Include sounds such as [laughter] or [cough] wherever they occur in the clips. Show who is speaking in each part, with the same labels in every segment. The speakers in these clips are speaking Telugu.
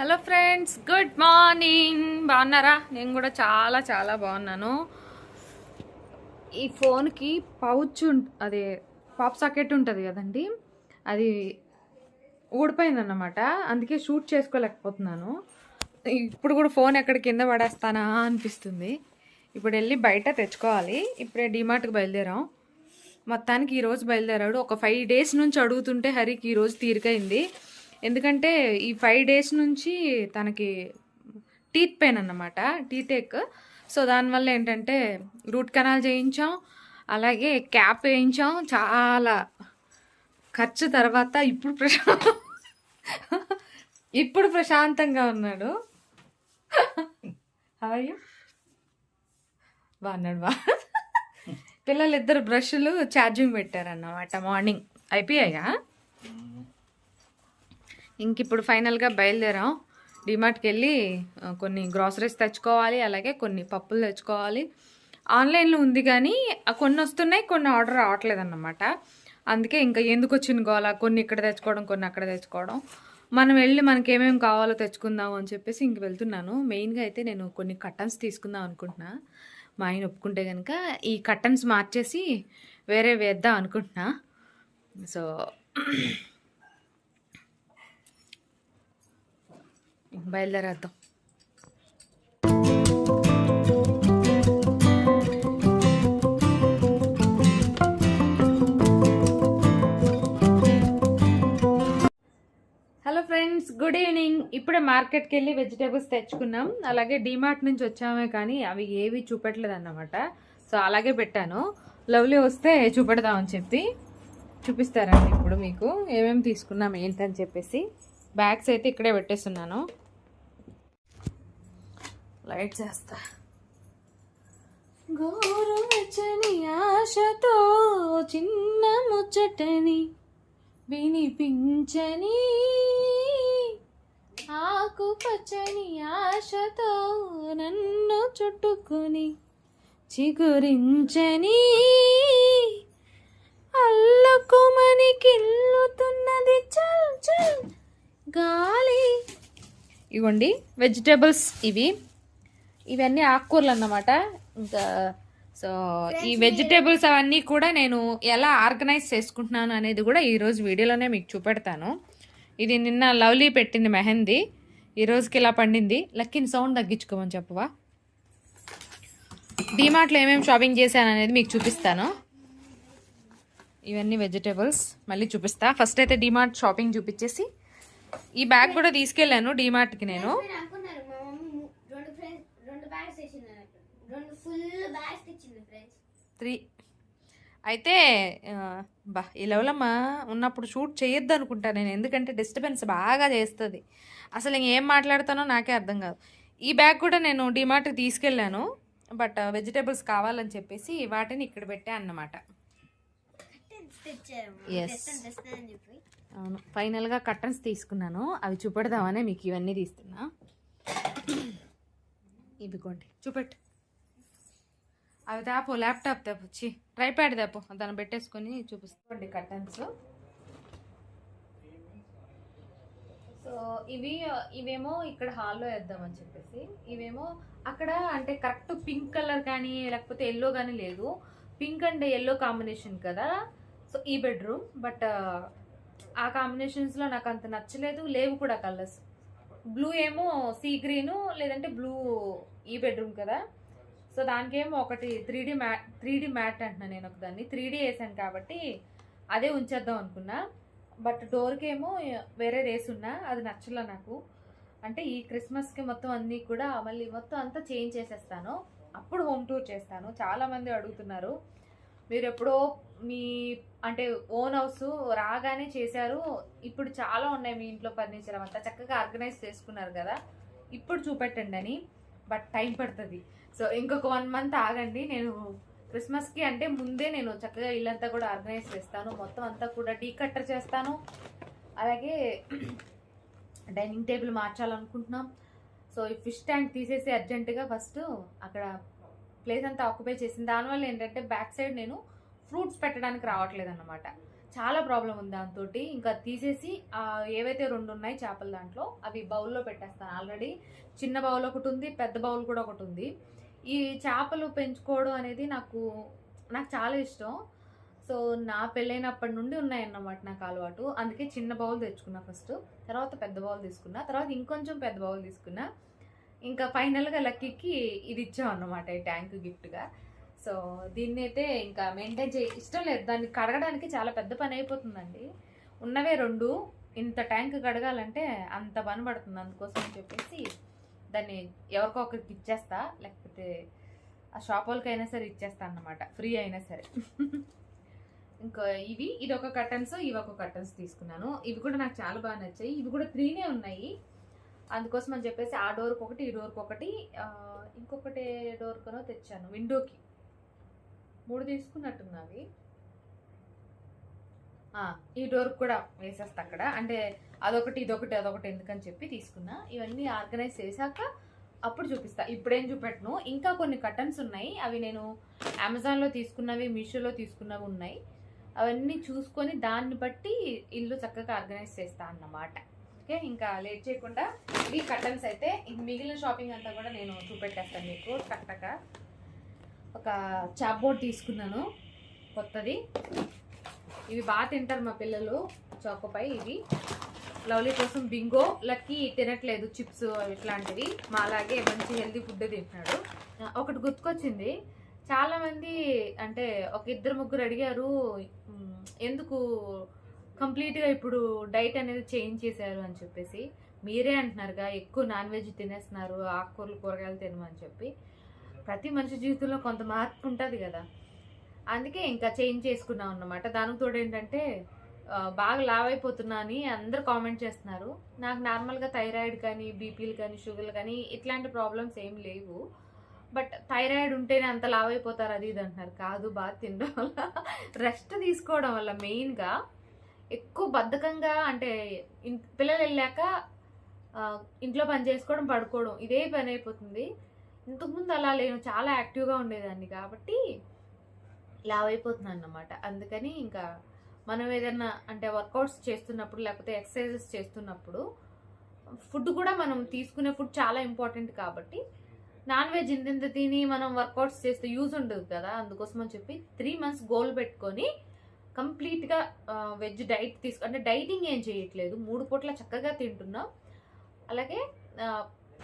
Speaker 1: Hello friends good morning. బాగున్నారా? నేను కూడా చాలా చాలా బాగున్నాను. ఈ ఫోన్కి పౌచ్ అదే పాప్ సాకెట్ ఉంటుంది కదండి. అది ఊడిపోయిందన్నమాట. అందుకే షూట్ చేసుకోలేకపోతున్నాను. ఇప్పుడు కూడా ఫోన్ ఎక్కడ కింద పడేస్తానా అనిపిస్తుంది. ఇప్పుడు వెళ్ళి బయట తెచ్చుకోవాలి. ఇప్పుడే డిమార్ట్కి బయలుదేరాం. మొత్తానికి ఈరోజు బయలుదేరాడు. ఒక ఫైవ్ డేస్ నుంచి అడుగుతుంటే హరికి ఈరోజు తీరికైంది. ఎందుకంటే ఈ ఫైవ్ డేస్ నుంచి తనకి టీత్ పెయిన్ అన్నమాట టీటేక్ సో దానివల్ల ఏంటంటే రూట్ కెనాల్ చేయించాం అలాగే క్యాప్ వేయించాం చాలా ఖర్చు తర్వాత ఇప్పుడు ప్రశా ఇప్పుడు ప్రశాంతంగా ఉన్నాడు. అయ్యో బాగున్నాడు బా. పిల్లలు ఇద్దరు బ్రష్లు ఛార్జింగ్ పెట్టారన్నమాట మార్నింగ్ అయిపోయాయా? ఇంక ఇప్పుడు ఫైనల్గా బయలుదేరాం. డిమార్ట్కి వెళ్ళి కొన్ని గ్రాసరీస్ తెచ్చుకోవాలి అలాగే కొన్ని పప్పులు తెచ్చుకోవాలి. ఆన్లైన్లో ఉంది కానీ కొన్ని వస్తున్నాయి కొన్ని ఆర్డర్ రావట్లేదు అన్నమాట అందుకే ఇంకా ఎందుకు వచ్చింది గోలా? కొన్ని ఇక్కడ తెచ్చుకోవడం కొన్ని అక్కడ తెచ్చుకోవడం. మనం వెళ్ళి మనకి ఏమేమి కావాలో తెచ్చుకుందాం అని చెప్పేసి ఇంక వెళ్తున్నాను. మెయిన్గా అయితే నేను కొన్ని కట్టన్స్ తీసుకుందాం అనుకుంటున్నా. మా ఆయన ఒప్పుకుంటే కనుక ఈ కట్టన్స్ మార్చేసి వేరే వేద్దాం అనుకుంటున్నా. So బయలుదేరేద్దాం. Hello friends good evening. ఇప్పుడే మార్కెట్కి వెళ్ళి వెజిటేబుల్స్ తెచ్చుకున్నాం. అలాగే డిమార్ట్ నుంచి వచ్చామే కానీ అవి ఏవి చూపెట్టలేదు అన్నమాట సో అలాగే పెట్టాను. లవ్లీ వస్తే చూపెడదామని చెప్పి చూపిస్తారండి ఇప్పుడు మీకు. ఏమేమి తీసుకున్నాం ఏంటని చెప్పేసి. బ్యాగ్స్ అయితే ఇక్కడే పెట్టేస్తున్నాను. లైట్ చేస్తా. గోరువెచ్చని ఆశతో చిన్న ముచ్చటని వినిపించని ఆకుపచ్చని ఆశతో నన్ను చుట్టుకొని చిగురించని అల్లకుమని కిల్లుతున్నది చల్ చల్ గాలి. ఇవ్వండి వెజిటేబుల్స్ ఇవి. ఇవన్నీ ఆకుకూరలు అన్నమాట ఇంకా సో ఈ వెజిటేబుల్స్ అవన్నీ కూడా నేను ఎలా ఆర్గనైజ్ చేసుకుంటున్నాను అనేది కూడా ఈరోజు వీడియోలోనే మీకు చూపెడతాను. ఇది నిన్న లవ్లీ పెట్టింది మెహందీ. ఈ రోజుకి ఇలా పండింది. లక్కీని సౌండ్ తగ్గించుకోమని చెప్పవా? డీమార్ట్లో ఏమేమి షాపింగ్ చేశాను అనేది మీకు చూపిస్తాను. ఇవన్నీ వెజిటేబుల్స్ మళ్ళీ చూపిస్తా. ఫస్ట్ అయితే డీమార్ట్ షాపింగ్ చూపించేసి ఈ బ్యాగ్ కూడా తీసుకెళ్ళాను డీమార్ట్కి నేను. త్రీ. అయితే బా ఈ లెవెలమ్మ ఉన్నప్పుడు షూట్ చేయొద్దు అనుకుంటా నేను ఎందుకంటే డిస్టర్బెన్స్ బాగా చేస్తుంది. అసలు ఇంకేం మాట్లాడతానో నాకే అర్థం కాదు. ఈ బ్యాగ్ కూడా నేను డిమార్ట్కి తీసుకెళ్ళాను బట్ వెజిటేబుల్స్ కావాలని చెప్పేసి వాటిని ఇక్కడ పెట్టా అన్నమాట.
Speaker 2: తెచ్చారు.
Speaker 1: అవును. ఫైనల్గా కర్టన్స్ తీసుకున్నాను. అవి చూపెడదామనే మీకు ఇవన్నీ తీస్తున్నా. ఇవిగోండి. చూపెట్టు. అవి తేపో ల్యాప్టాప్ తాపు వచ్చి ట్రైప్యాడ్ తేపో దాన్ని పెట్టేసుకొని చూపిస్తుంది కర్టన్స్. సో ఇవి ఇవేమో ఇక్కడ హాల్లో వేద్దామని చెప్పేసి. ఇవేమో అక్కడ అంటే కరెక్ట్ పింక్ కలర్ కానీ లేకపోతే ఎల్లో కానీ లేదు. పింక్ అండ్ ఎల్లో కాంబినేషన్ కదా. సో ఈ బెడ్రూమ్. బట్ ఆ కాంబినేషన్స్లో నాకు అంత నచ్చలేదు. లేవు కూడా కలర్స్ బ్లూ ఏమో సీ గ్రీను లేదంటే బ్లూ ఈ బెడ్రూమ్ కదా. సో దానికేమో ఒకటి three D mat three D mat అంటున్నాను నేను ఒక దాన్ని త్రీ డీ వేసాను కాబట్టి అదే ఉంచేద్దాం అనుకున్నా. బట్ డోర్కి ఏమో వేరే వేసి ఉన్నా అది నచ్చలే నాకు. అంటే ఈ క్రిస్మస్కి మొత్తం అన్నీ కూడా మళ్ళీ మొత్తం అంతా చేంజ్ చేసేస్తాను. అప్పుడు హోమ్ టూర్ చేస్తాను. చాలామంది అడుగుతున్నారు. మీరు ఎప్పుడో మీ అంటే ఓన్ హౌస్ రాగానే చేశారు. ఇప్పుడు చాలా ఉన్నాయి మీ ఇంట్లో ఫర్నిచర్ అంతా చక్కగా ఆర్గనైజ్ చేసుకున్నారు కదా. ఇప్పుడు చూపెట్టండి అని. బట్ టైం పడుతుంది. సో ఇంకొక వన్ మంత్ ఆగండి. నేను క్రిస్మస్కి అంటే ముందే నేను చక్కగా ఇల్లంతా కూడా ఆర్గనైజ్ చేస్తాను. మొత్తం అంతా కూడా డీ కట్టర్ చేస్తాను. అలాగే డైనింగ్ టేబుల్ మార్చాలనుకుంటున్నాం. సో ఈ ఫిష్ ట్యాంక్ తీసేసి అర్జెంటుగా ఫస్ట్ అక్కడ ప్లేస్ అంతా ఆక్యుపై చేసింది. దానివల్ల ఏంటంటే బ్యాక్ సైడ్ నేను ఫ్రూట్స్ పెట్టడానికి రావట్లేదు అనమాట చాలా ప్రాబ్లం ఉంది దాంతో ఇంకా తీసేసి ఏవైతే రెండు ఉన్నాయి చేపల దాంట్లో అవి బౌల్లో పెట్టేస్తాను. ఆల్రెడీ చిన్న బౌల్ ఒకటి ఉంది పెద్ద బౌల్ కూడా ఒకటి ఉంది. ఈ చేపలు పెంచుకోవడం అనేది నాకు నాకు చాలా ఇష్టం. సో నా పెళ్ళైనప్పటి నుండి ఉన్నాయన్నమాట నాకు అలవాటు. అందుకే చిన్న బౌల్ తెచ్చుకున్నా ఫస్ట్ తర్వాత పెద్ద బౌల్ తీసుకున్నా తర్వాత ఇంకొంచెం పెద్ద బౌల్ తీసుకున్నా. ఇంకా ఫైనల్గా లక్కీకి ఇది ఇచ్చాం అన్నమాట ఈ ట్యాంక్ గిఫ్ట్గా. సో దీన్ని అయితే ఇంకా మెయింటైన్ చే ఇష్టం లేదు. దాన్ని కడగడానికి చాలా పెద్ద పని అయిపోతుందండి. ఉన్నవే రెండు. ఇంత ట్యాంక్ కడగాలంటే అంత పని పడుతుంది అందుకోసం అని చెప్పేసి దాన్ని ఎవరికో ఒకరికి ఇచ్చేస్తా. లేకపోతే ఆ షాప్ వాళ్ళకైనా సరే ఇచ్చేస్తా అన్నమాట. ఫ్రీ అయినా సరే. ఇంకా ఇవి ఇది ఒక కర్టన్స్ ఇవి ఒక కర్టన్స్ తీసుకున్నాను. ఇవి కూడా నాకు చాలా బాగా నచ్చాయి. ఇవి కూడా త్రీనే ఉన్నాయి. అందుకోసం అని చెప్పేసి ఆ డోర్కి ఒకటి ఈ డోర్కి ఒకటి ఇంకొకటి డోర్కనో తెచ్చాను. విండోకి. మూడు తీసుకున్నట్టున్నవి. ఈ డోర్ కూడా వేసేస్తా అక్కడ. అంటే అదొకటి ఇదొకటి అదొకటి ఎందుకని చెప్పి తీసుకున్నా. ఇవన్నీ ఆర్గనైజ్ చేశాక అప్పుడు చూపిస్తా. ఇప్పుడేం చూపెట్టను. ఇంకా కొన్ని కటన్స్ ఉన్నాయి. అవి నేను అమెజాన్లో తీసుకున్నవి మీషోలో తీసుకున్నవి ఉన్నాయి. అవన్నీ చూసుకొని దాన్ని బట్టి ఇల్లు చక్కగా ఆర్గనైజ్ చేస్తా అన్నమాట. ఓకే ఇంకా లేట్ చేయకుండా ఇవి కటన్స్ అయితే మిగిలిన షాపింగ్ అంతా కూడా నేను చూపెట్టేస్తాను మీకు చక్కగా. ఒక చాప్ బోర్డ్ తీసుకున్నాను కొత్తది. ఇవి బాగా తింటారు మా పిల్లలు చౌకపై ఇవి. లవ్లీ కోసం బింగో లక్కి తినట్లేదు చిప్స్ ఇట్లాంటివి. మా అలాగే మంచి హెల్తీ ఫుడ్ తింటున్నాడు. ఒకటి గుర్తుకొచ్చింది. చాలామంది అంటే ఒక ఇద్దరు ముగ్గురు అడిగారు ఎందుకు కంప్లీట్గా ఇప్పుడు డైట్ అనేది చేంజ్ చేశారు? అని చెప్పేసి. మీరే అంటున్నారుగా ఎక్కువ నాన్ వెజ్ తినేస్తున్నారు ఆకుకూరలు కూరగాయలు తినమని చెప్పి. ప్రతి మనిషి జీవితంలో కొంత మార్పు ఉంటుంది కదా. అందుకే ఇంకా చేంజ్ చేసుకున్నాం అన్నమాట. దానికి తోడు ఏంటంటే బాగా లావ్ అయిపోతున్నా అని అందరు కామెంట్ చేస్తున్నారు. నాకు నార్మల్గా థైరాయిడ్ కానీ బీపీలు కానీ షుగర్లు కానీ ఇట్లాంటి ప్రాబ్లమ్స్ ఏం లేవు. బట్ థైరాయిడ్ ఉంటేనే అంత లావ్ అయిపోతారు అది ఇది అంటున్నారు. కాదు బాగా తినడం వల్ల. రెస్ట్ తీసుకోవడం వల్ల మెయిన్గా ఎక్కువ బద్ధకంగా అంటే పిల్లలు వెళ్ళాక ఇంట్లో పని చేసుకోవడం పడుకోవడం ఇదే పని అయిపోతుంది. ఇంతకుముందు అలా లేను చాలా యాక్టివ్గా ఉండేదాన్ని కాబట్టి లావైపోతున్నాను అన్నమాట అందుకని ఇంకా మనం ఏదైనా అంటే వర్కౌట్స్ చేస్తున్నప్పుడు లేకపోతే ఎక్సర్సైజెస్ చేస్తున్నప్పుడు ఫుడ్ కూడా మనం తీసుకునే ఫుడ్ చాలా ఇంపార్టెంట్ కాబట్టి నాన్ వెజ్ ఇంత తిని మనం వర్కౌట్స్ చేస్తే యూజ్ ఉండదు కదా. అందుకోసం అని చెప్పి త్రీ మంత్స్ గోల్ పెట్టుకొని కంప్లీట్గా వెజ్ డైట్ తీసుకు అంటే డైటింగ్ ఏం చేయట్లేదు. మూడు పూట్ల చక్కగా తింటున్నాం. అలాగే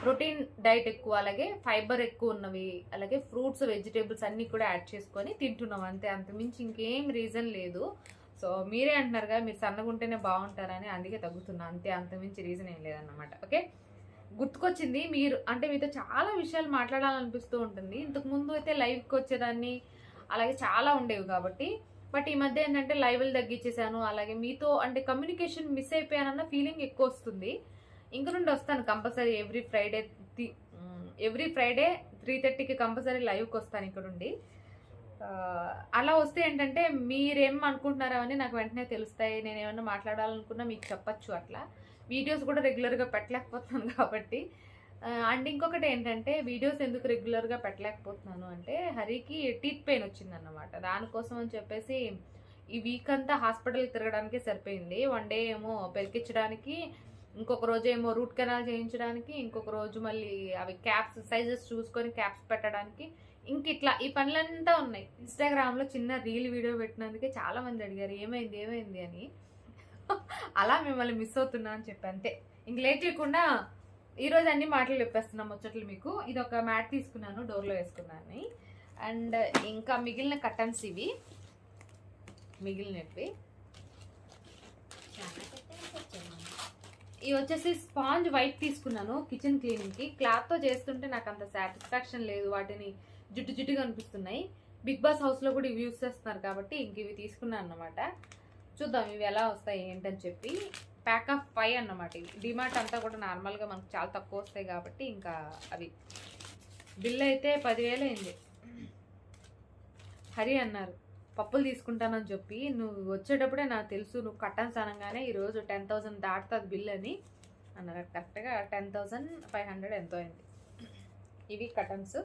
Speaker 1: ప్రోటీన్ డైట్ ఎక్కువ అలాగే ఫైబర్ ఎక్కువ ఉన్నవి అలాగే ఫ్రూట్స్ వెజిటేబుల్స్ అన్నీ కూడా యాడ్ చేసుకొని తింటున్నాం. అంతే అంతమించి ఇంకేం రీజన్ లేదు. సో మీరే అంటున్నారు కదా మీరు సన్నగా ఉంటేనే బాగుంటారని అందుకే తగ్గుతున్నా. అంతే అంతమించి రీజన్ ఏం లేదన్నమాట. ఓకే? గుర్తుకొచ్చింది మీరు అంటే మీతో చాలా విషయాలు మాట్లాడాలనిపిస్తూ ఉంటుంది. ఇంతకు ముందు అయితే లైవ్కి వచ్చేదాన్ని అలాగే చాలా ఉండేవి కాబట్టి. బట్ ఈ మధ్య ఏంటంటే లైవ్లు తగ్గించేసాను అలాగే మీతో అంటే కమ్యూనికేషన్ మిస్ అయిపోయానన్న ఫీలింగ్ ఎక్కువ వస్తుంది. ఇంక నుండి వస్తాను compulsory every Friday every Friday three థర్టీకి కంపల్సరీ లైవ్కి వస్తాను ఇక్కడ నుండి అలా వస్తే ఏంటంటే మీరేం అనుకుంటున్నారో అని నాకు వెంటనే తెలుస్తాయి. నేను ఏమన్నా మాట్లాడాలనుకున్నా మీకు చెప్పచ్చు అట్లా. వీడియోస్ కూడా రెగ్యులర్గా పెట్టలేకపోతున్నాను కాబట్టి. అండ్ ఇంకొకటి ఏంటంటే వీడియోస్ ఎందుకు రెగ్యులర్గా పెట్టలేకపోతున్నాను అంటే హరికి టీత్ పెయిన్ వచ్చిందన్నమాట. దానికోసం అని చెప్పేసి ఈ వీక్ అంతా హాస్పిటల్కి తిరగడానికి సరిపోయింది. వన్ డే ఏమో పెరికించడానికి ఇంకొక రోజు ఏమో రూట్ కెనాల్ చేయించడానికి ఇంకొక రోజు మళ్ళీ అవి క్యాప్స్ సైజెస్ చూసుకొని క్యాప్స్ పెట్టడానికి. ఇంక ఇట్లా ఈ పనులంతా ఉన్నాయి. ఇన్స్టాగ్రామ్లో చిన్న రీల్ వీడియో పెట్టినందుకే చాలా మంది అడిగారు ఏమైంది ఏమైంది? అని. [laughs] అలా మిమ్మల్ని మిస్ అవుతున్నా అని చెప్పి అంతే. ఇంక లేట్ చేయకుండా ఈరోజు అన్ని మాటలు చెప్పేస్తున్నాం ముచ్చట్లు మీకు. ఇది ఒక మ్యాట్ తీసుకున్నాను డోర్లో వేసుకున్నాను. అండ్ ఇంకా మిగిలిన కటన్స్ ఇవి. మిగిలినవి. ఇవి వచ్చేసి స్పాంజ్ వైట్ తీసుకున్నాను కిచెన్ క్లీనింగ్కి. క్లాత్తో చేస్తుంటే నాకు అంత సాటిస్ఫాక్షన్ లేదు. వాటిని జుట్టు జుట్టుగా అనిపిస్తున్నాయి. బిగ్ బాస్ హౌస్లో కూడా ఇవి యూస్ చేస్తున్నారు కాబట్టి ఇంక ఇవి తీసుకున్నాను అన్నమాట. చూద్దాం ఇవి ఎలా వస్తాయి ఏంటని చెప్పి. ప్యాక్ ఆఫ్ ఫైవ్ అన్నమాట ఇవి. డిమార్ట్ అంతా కూడా నార్మల్గా మనకు చాలా తక్కువ వస్తాయి కాబట్టి ఇంకా అవి. బిల్ అయితే పదివేలు అయింది. హరి అన్నారు. పప్పులు తీసుకుంటానని చెప్పి నువ్వు వచ్చేటప్పుడే నాకు తెలుసు నువ్వు కట్టన్స్ అనగానే ఈరోజు టెన్ థౌసండ్ దాటుతుంది బిల్ అని అన్నారు. కరెక్ట్గా టెన్ థౌసండ్ ఫైవ్ హండ్రెడ్ ఎంతో అయింది. ఇవి కటన్స్.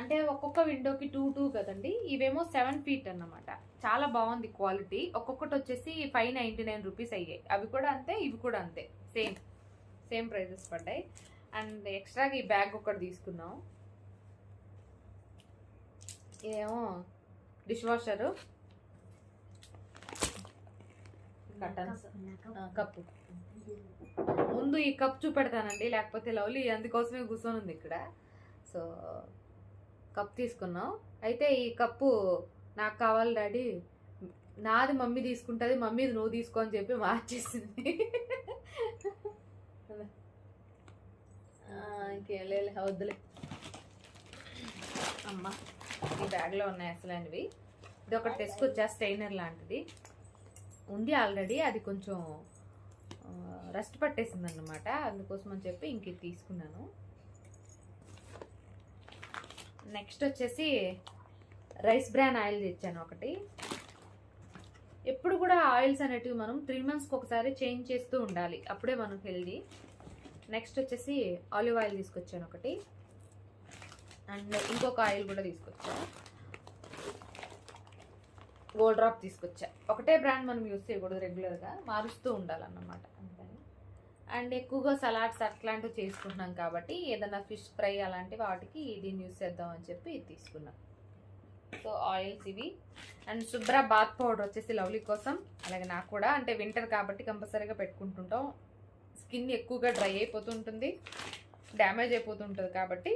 Speaker 1: అంటే ఒక్కొక్క విండోకి టూ టూ కదండి. ఇవేమో సెవెన్ ఫీట్ అన్నమాట. చాలా బాగుంది క్వాలిటీ. ఒక్కొక్కటి వచ్చేసి ఫైవ్ నైంటీ నైన్ రూపీస్ అయ్యాయి. అవి కూడా అంతే ఇవి కూడా అంతే. సేమ్ సేమ్ ప్రైజెస్ పడ్డాయి. అండ్ ఎక్స్ట్రాగా ఈ బ్యాగ్ ఒకటి తీసుకున్నాం. ఇదేమో డిష్ వాషరు. కప్పు. ముందు ఈ కప్ చూపెడతానండి లేకపోతే లవ్లీ అందుకోసమే కూర్చొని ఉంది ఇక్కడ. సో కప్ తీసుకున్నాం. అయితే ఈ కప్పు నాకు కావాలి డాడీ. నాది మమ్మీ తీసుకుంటుంది మమ్మీది నువ్వు తీసుకో అని చెప్పి మార్చేసింది. ఇంకేం లేదు వద్దులే. అమ్మ. ఈ బ్యాగ్లో ఉన్నాయి అసలైనవి. ఇది ఒకటి తెచ్చుకొచ్చా స్టైనర్ లాంటిది. ఉంది ఆల్రెడీ అది కొంచెం రెస్ట్ పట్టేసింది అనమాట అందుకోసం అని చెప్పి ఇంక తీసుకున్నాను. నెక్స్ట్ వచ్చేసి రైస్ బ్రాన్ ఆయిల్ తెచ్చాను ఒకటి. ఎప్పుడు కూడా ఆయిల్స్ అనేటివి మనం త్రీ మంత్స్కి ఒకసారి చేంజ్ చేస్తూ ఉండాలి. అప్పుడే మనం హెల్దీ. నెక్స్ట్ వచ్చేసి ఆలివ్ ఆయిల్ తీసుకొచ్చాను ఒకటి. అండ్ ఇంకొక ఆయిల్ కూడా తీసుకొచ్చా. గోల్డ్ డ్రాప్ తీసుకొచ్చా. ఒకటే బ్రాండ్ మనం యూస్ చేయకూడదు రెగ్యులర్గా మారుస్తూ ఉండాలన్నమాట. అందుకని అండ్ ఎక్కువగా సలాడ్స్ అట్లాంటివి చేసుకుంటున్నాం కాబట్టి ఏదైనా ఫిష్ ఫ్రై అలాంటి వాటికి దీన్ని యూస్ చేద్దాం అని చెప్పి తీసుకున్నాం. సో ఆయిల్స్ ఇవి. అండ్ శుభ్ర బాత్ పౌడర్ వచ్చేసి లవ్లీ కోసం. అలాగే నాకు కూడా. అంటే వింటర్ కాబట్టి కంపల్సరీగా పెట్టుకుంటుంటాం. స్కిన్ ఎక్కువగా డ్రై అయిపోతుంటుంది డ్యామేజ్ అయిపోతుంటుంది కాబట్టి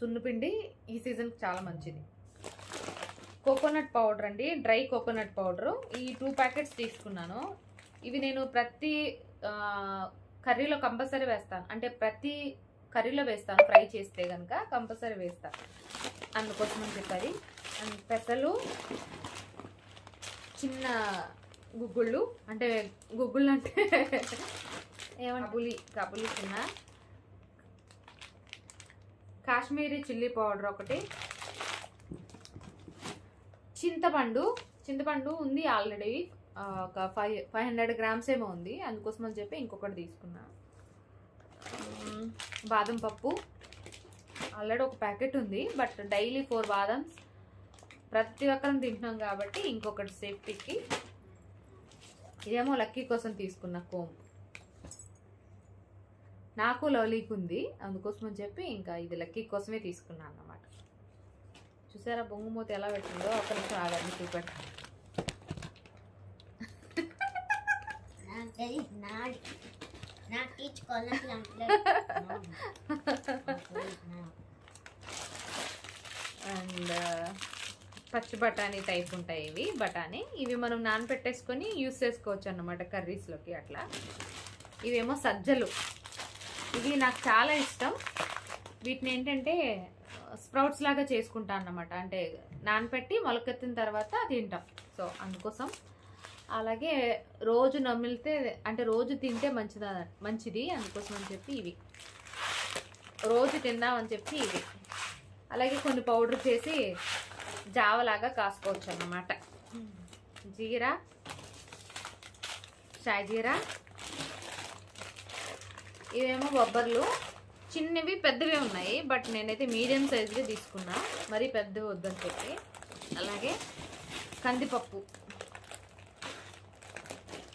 Speaker 1: సున్నుపిండి ఈ సీజన్కి చాలా మంచిది. కోకోనట్ పౌడర్ అండి డ్రై కోకోనట్ పౌడరు ఈ టూ ప్యాకెట్స్ తీసుకున్నాను. ఇవి నేను ప్రతి కర్రీలో కంపల్సరీ వేస్తాను. అంటే ప్రతి కర్రీలో వేస్తాను ఫ్రై చేస్తే కనుక కంపల్సరీ వేస్తాను అందుకోసం అని చెప్పాలి. అండ్ పెసలు చిన్న గుగ్గుళ్ళు అంటే గుగ్గుళ్ళు అంటే ఏమంటే కబులి కబులి చిన్న. కాశ్మీరీ చిల్లీ పౌడర్ ఒకటి. చింతపండు చింతపండు ఉంది ఆల్రెడీ ఒక ఫైవ్ ఫైవ్ హండ్రెడ్ గ్రామ్స్ ఏమో ఉంది. అందుకోసం అని చెప్పి ఇంకొకటి తీసుకున్నా. బాదం పప్పు. ఆల్రెడీ ఒక ప్యాకెట్ ఉంది బట్ డైలీ ఫోర్ బాదమ్స్. ప్రతి ఒక్కరం తింటున్నాం కాబట్టి ఇంకొకటి సేఫ్టీకి. ఇదేమో లక్కీ కోసం తీసుకున్న కోమ్ నాకు లవ్లీకి ఉంది. అందుకోసం అని చెప్పి ఇంకా ఇది లక్కీ కోసమే తీసుకున్నాను అన్నమాట. చూసారా బొంగు మూత ఎలా పెట్టిందో? ఒక నిమిషం ఆగండి
Speaker 2: తీర్చుకోవాలని
Speaker 1: అండ్ పచ్చి బఠానీ టైప్ ఉంటాయి ఇవి బఠానీ. ఇవి మనం నానబెట్టేసుకొని యూస్ చేసుకోవచ్చు అన్నమాట కర్రీస్లోకి అట్లా. ఇవేమో సజ్జలు. ఇవి నాకు చాలా ఇష్టం. వీటిని ఏంటంటే స్ప్రౌట్స్ లాగా చేసుకుంటా అన్నమాట. అంటే నానపెట్టి మొలకెత్తిన తర్వాత తింటాం. సో అందుకోసం. అలాగే రోజు నమిలితే అంటే రోజు తింటే మంచిదా మంచిది అందుకోసం అని చెప్పి ఇవి. రోజు తిందామని చెప్పి ఇవి. అలాగే కొన్ని పౌడర్ చేసి జావలాగా కాసుకోవచ్చు అన్నమాట. జీరా షాజీరా ఇవేమో బొబ్బర్లు. చిన్నవి పెద్దవి ఉన్నాయి బట్ నేనైతే మీడియం సైజువి తీసుకున్నా. మరీ పెద్దవి వద్దని చెప్పి. అలాగే కందిపప్పు.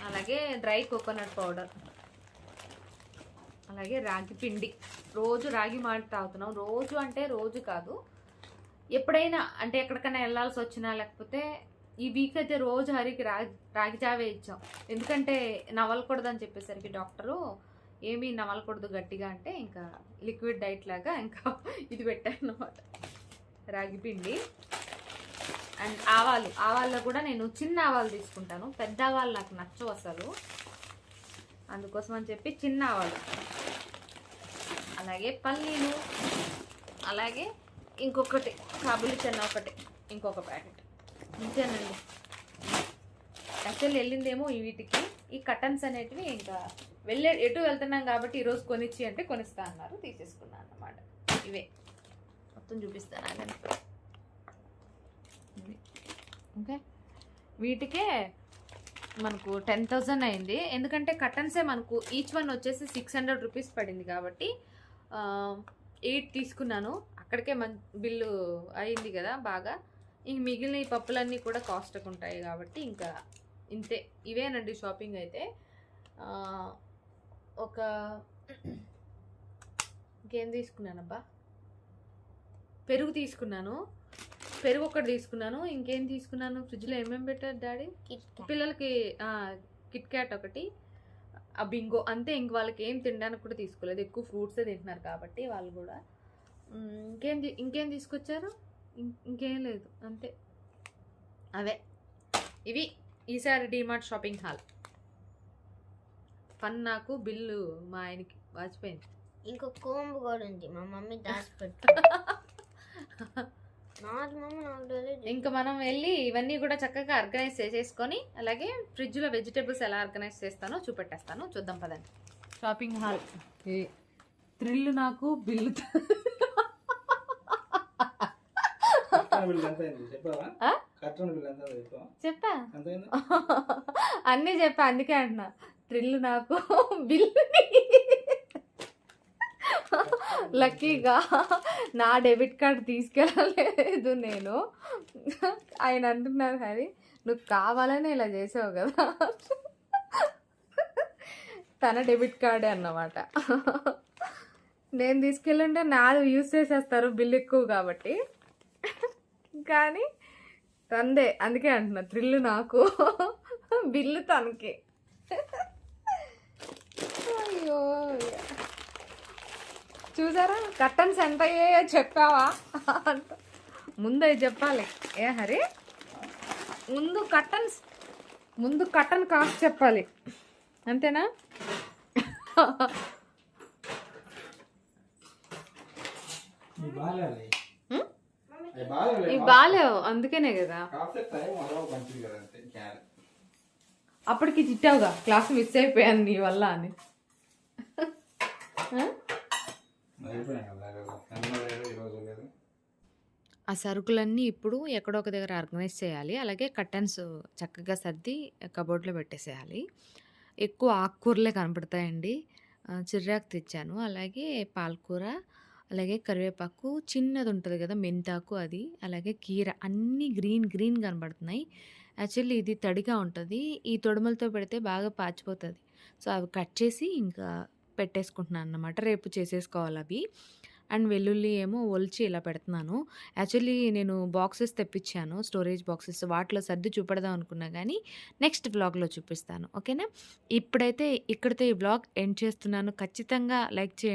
Speaker 1: అలాగే డ్రై కోకోనట్ పౌడర్. అలాగే రాగి పిండి. రోజు రాగి మాట తాగుతున్నాం. రోజు అంటే రోజు కాదు. ఎప్పుడైనా అంటే ఎక్కడికైనా వెళ్ళాల్సి వచ్చినా లేకపోతే ఈ వీక్ అయితే రోజు హరికి రాగి రాగి జావే ఇచ్చాం. ఎందుకంటే నవలకూడదని చెప్పేసరికి డాక్టరు ఏమీ నమలకూడదు గట్టిగా అంటే ఇంకా లిక్విడ్ డైట్ లాగా ఇంకా ఇది పెట్టాను అనమాట రాగిపిండి అండ్ ఆవాలు. ఆవాల్లో కూడా నేను చిన్న ఆవాలు తీసుకుంటాను. పెద్ద ఆవాలు నాకు నచ్చవు అసలు. అందుకోసం అని చెప్పి చిన్న ఆవాలు. అలాగే పల్లీలు. అలాగే ఇంకొకటి కాబులి చెన్న ఒకటి ఇంకొక ప్యాకెట్. ఇంతేనండి. యాక్చువల్లీ వెళ్ళిందేమో వీటికి. ఈ కటన్స్ అనేటివి ఇంకా వెళ్ళే ఎటు వెళ్తున్నాం కాబట్టి ఈరోజు కొనిచ్చి అంటే కొనిస్తా అన్నారు. తీసేసుకున్నాను అన్నమాట. ఇవే. మొత్తం చూపిస్తాను అదే ఓకే. వీటికే మనకు టెన్ థౌజండ్ అయింది. ఎందుకంటే కటన్సే మనకు ఈచ్ వన్ వచ్చేసి సిక్స్ హండ్రెడ్ రూపీస్ పడింది కాబట్టి ఎయిట్ తీసుకున్నాను. అక్కడికే మన బిల్లు అయింది కదా బాగా. ఇంక మిగిలిన ఈ పప్పులన్నీ కూడా కాస్ట్కి ఉంటాయి కాబట్టి ఇంకా ఇంతే. ఇవేనండి షాపింగ్ అయితే. ఒక ఇంకేం తీసుకున్నానబ్బా? పెరుగు తీసుకున్నాను. పెరుగు ఒకటి తీసుకున్నాను. ఇంకేం తీసుకున్నాను? ఫ్రిడ్జ్లో ఏమేమి పెట్టారు డాడీ. పిల్లలకి కిట్ క్యాట్ ఒకటి. ఆ బింగో. అంతే ఇంక వాళ్ళకి ఏం తినడానికి కూడా తీసుకోలేదు. ఎక్కువ ఫ్రూట్సే తింటున్నారు కాబట్టి వాళ్ళు కూడా. ఇంకేం ఇంకేం తీసుకొచ్చారు? ఇంకేం లేదు. అంతే. అవే. ఇవి. ఈసారి డిమార్ట్ షాపింగ్ హాల్. ఫన్ నాకు బిల్లు మా ఆయనకి వాచిపోయింది.
Speaker 2: ఇంకో కోంబు కూడా ఉంది. మా మమ్మీ దాచిపెట్టు నాకు మమ్మీ నాకు తెలియదు
Speaker 1: ఇంకా మనం వెళ్ళి ఇవన్నీ కూడా చక్కగా ఆర్గనైజ్ చేసేసుకొని అలాగే ఫ్రిడ్జ్లో వెజిటేబుల్స్ ఎలా ఆర్గనైజ్ చేస్తానో చూపెట్టేస్తాను. చూద్దాం పదండి. షాపింగ్ హాల్ థ్రిల్ నాకు బిల్లు
Speaker 3: చెప్పావా?
Speaker 1: చెప్పా. అన్నీ చెప్పా అందుకే అంటున్నా. థ్రిల్ నాకు. బిల్లు లక్కీగా నా డెబిట్ కార్డ్ తీసుకెళ్ళలేదు నేను. ఆయన అంటున్నారు హరి నువ్వు కావాలని ఇలా చేసావు కదా. తన డెబిట్ కార్డే అన్నమాట. నేను తీసుకెళ్ళుంటే నాది యూస్ చేసేస్తారు బిల్ ఎక్కువ కాబట్టి. కానీ తందే అందుకే అంటున్నా థ్రిల్ నాకు. బిల్లు తనకి. అయ్యో. చూసారా? కట్టన్స్ ఎంత అయ్యాయో చెప్పావా? అంత. ముందు అవి చెప్పాలి. ఏ హరి? ముందు కట్టన్స్ ముందు కట్టన్ కాస్ట్ చెప్పాలి. అంతేనా?
Speaker 3: బాగాలి
Speaker 1: ఇవి బాగాలేవు అందుకనే కదా. అప్పటికి చిట్టావుగా క్లాస్ మిస్ అయిపోయాను నీ వల్ల అని. ఆ? సరుకులన్నీ ఇప్పుడు ఎక్కడో ఒక దగ్గర ఆర్గనైజ్ చేయాలి అలాగే కర్టన్స్ చక్కగా సర్ది కబోర్డ్లో పెట్టేసేయాలి. ఎక్కువ ఆకుకూరలే కనపడతాయండి. చిర్రాకు తెచ్చాను అలాగే పాలకూర అలాగే కరివేపాకు చిన్నది ఉంటుంది కదా మెంతాకు అది అలాగే కీర అన్నీ గ్రీన్ గ్రీన్ కనబడుతున్నాయి. యాక్చువల్లీ ఇది తడిగా ఉంటుంది ఈ తొడుమలతో పెడితే బాగా పాచిపోతుంది. సో అవి కట్ చేసి ఇంకా పెట్టేసుకుంటున్నాను అన్నమాట. రేపు చేసేసుకోవాలి అవి. అండ్ వెల్లుల్లి ఏమో ఒలిచి ఇలా పెడుతున్నాను. యాక్చువల్లీ నేను బాక్సెస్ తెప్పించాను స్టోరేజ్ బాక్సెస్. వాటిలో సర్ది చూపెడదాం అనుకున్నా కానీ నెక్స్ట్ బ్లాగ్లో చూపిస్తాను. ఓకేనా? ఇప్పుడైతే ఇక్కడితో ఈ బ్లాగ్ ఎండ్ చేస్తున్నాను. ఖచ్చితంగా లైక్ చేయండి.